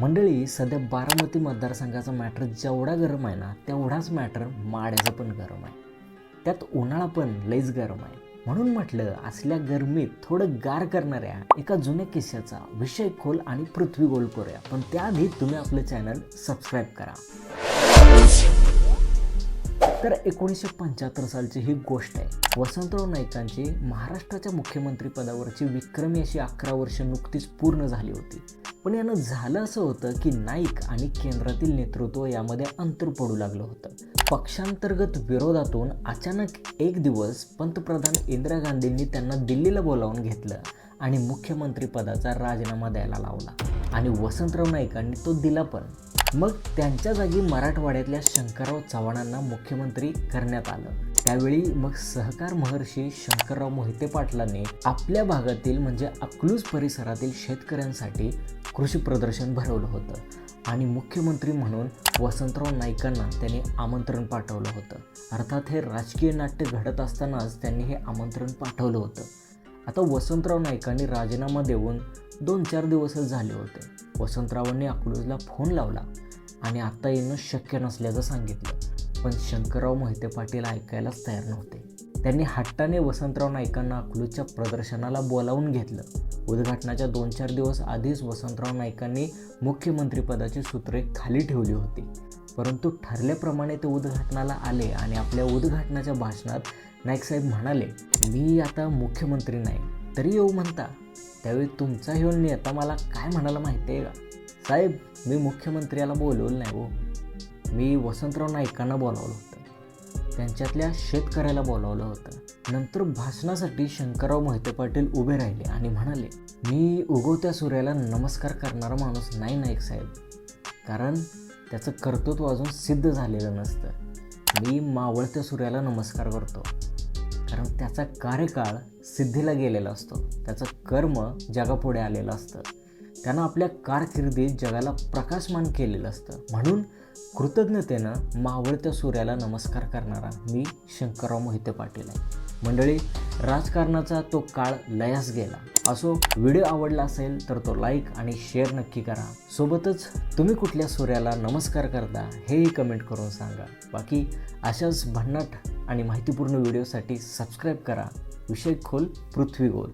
मंडळी सध्या बारामती मतदारसंघाचा मॅटर जेवढा गरम आहे ना तेवढाच मॅटर माड्याचा पण गरम आहे. त्यात उन्हाळा पण लईच गरम आहे. म्हणून म्हटलं असल्या गरमीत थोडं गार करणाऱ्या एका जुन्या किस्स्याचा विषय खोल आणि पृथ्वी गोल करूया. पण त्याआधी तुम्ही आपलं चॅनल सबस्क्राईब करा. तर एकोणीसशे पंच्याहत्तर सालची ही गोष्ट आहे. वसंतराव नाईकांची महाराष्ट्राच्या मुख्यमंत्री पदावरची विक्रमी अशी अकरा वर्ष नुकतीच पूर्ण झाली होती. पण यानं झालं असं होतं की नाईक आणि केंद्रातील नेतृत्व यामध्ये अंतर पडू लागलं होतं. पक्षांतर्गत विरोधातून अचानक एक दिवस पंतप्रधान इंदिरा गांधींनी त्यांना दिल्लीला बोलावून घेतलं आणि मुख्यमंत्री पदाचा राजीनामा द्यायला लावला. आणि वसंतराव नाईकांनी तो दिला पण. मग त्यांच्या जागी मराठवाड्यातल्या शंकरराव चव्हाणांना मुख्यमंत्री करण्यात आलं. त्यावेळी मग सहकार महर्षी शंकरराव मोहिते पाटलांनी आपल्या भागातील म्हणजे अकलूज परिसरातील शेतकऱ्यांसाठी कृषी प्रदर्शन भरवलं होतं आणि मुख्यमंत्री म्हणून वसंतराव नाईकांना त्यांनी आमंत्रण पाठवलं होतं. अर्थात हे राजकीय नाट्य घडत असतानाच त्यांनी हे आमंत्रण पाठवलं होतं. आता वसंतराव नाईकांनी राजीनामा देऊन दोन चार दिवसच झाले होते. वसंतरावांनी अकलूजला फोन लावला. आणि आत्ता येणं शक्य नसल्याचं सांगितलं. पण शंकरराव मोहिते पाटील ऐकायलाच तयार नव्हते. त्यांनी हट्टाने वसंतराव नाईकांना अकलूजच्या प्रदर्शनाला बोलावून घेतलं. उद्घाटनाच्या दोन चार दिवस आधीच वसंतराव नाईकांनी मुख्यमंत्रीपदाची सूत्रे खाली ठेवली होती. परंतु ठरल्याप्रमाणे ते उद्घाटनाला आले आणि आपल्या उद्घाटनाच्या भाषणात नाईकसाहेब म्हणाले मी आता मुख्यमंत्री नाही तरी येऊ म्हणता. त्यावेळी तुमचा येऊन नेता मला काय म्हणाला माहिती आहे का? साहेब मी मुख्यमंत्र्याला बोलवलं नाही हो. मी वसंतराव नाईकांना बोलावलं होतं. त्यांच्यातल्या शेतकऱ्याला बोलावलं होतं. नंतर भाषणासाठी शंकरराव मोहिते पाटील उभे राहिले आणि म्हणाले मी उगवत्या सूर्याला नमस्कार करणारा माणूस नाही नाईक साहेब. कारण त्याचं कर्तृत्व अजून सिद्ध झालेलं नसतं. मी मावळत्या सूर्याला नमस्कार करतो. कारण त्याचा कार्यकाळ सिद्धीला गेलेला असतो. त्याचं कर्म जगापुढे आलेलं असतं. त्यानं आपल्या कारकिर्दीत जगाला प्रकाशमान केलेलं असतं. म्हणून कृतज्ञतेनं मावळत्या सूर्याला नमस्कार करणारा मी शंकरराव मोहिते पाटील आहे. मंडळी राजकारणाचा तो काळ लयास गेला. असो व्हिडिओ आवडला असेल तर तो लाईक आणि शेअर नक्की करा. सोबतच तुम्ही कुठल्या सूर्याला नमस्कार करता हेही कमेंट करून सांगा. बाकी अशाच भन्नाट आणि माहितीपूर्ण व्हिडिओसाठी सबस्क्राईब करा. विषय खोल पृथ्वी गोल.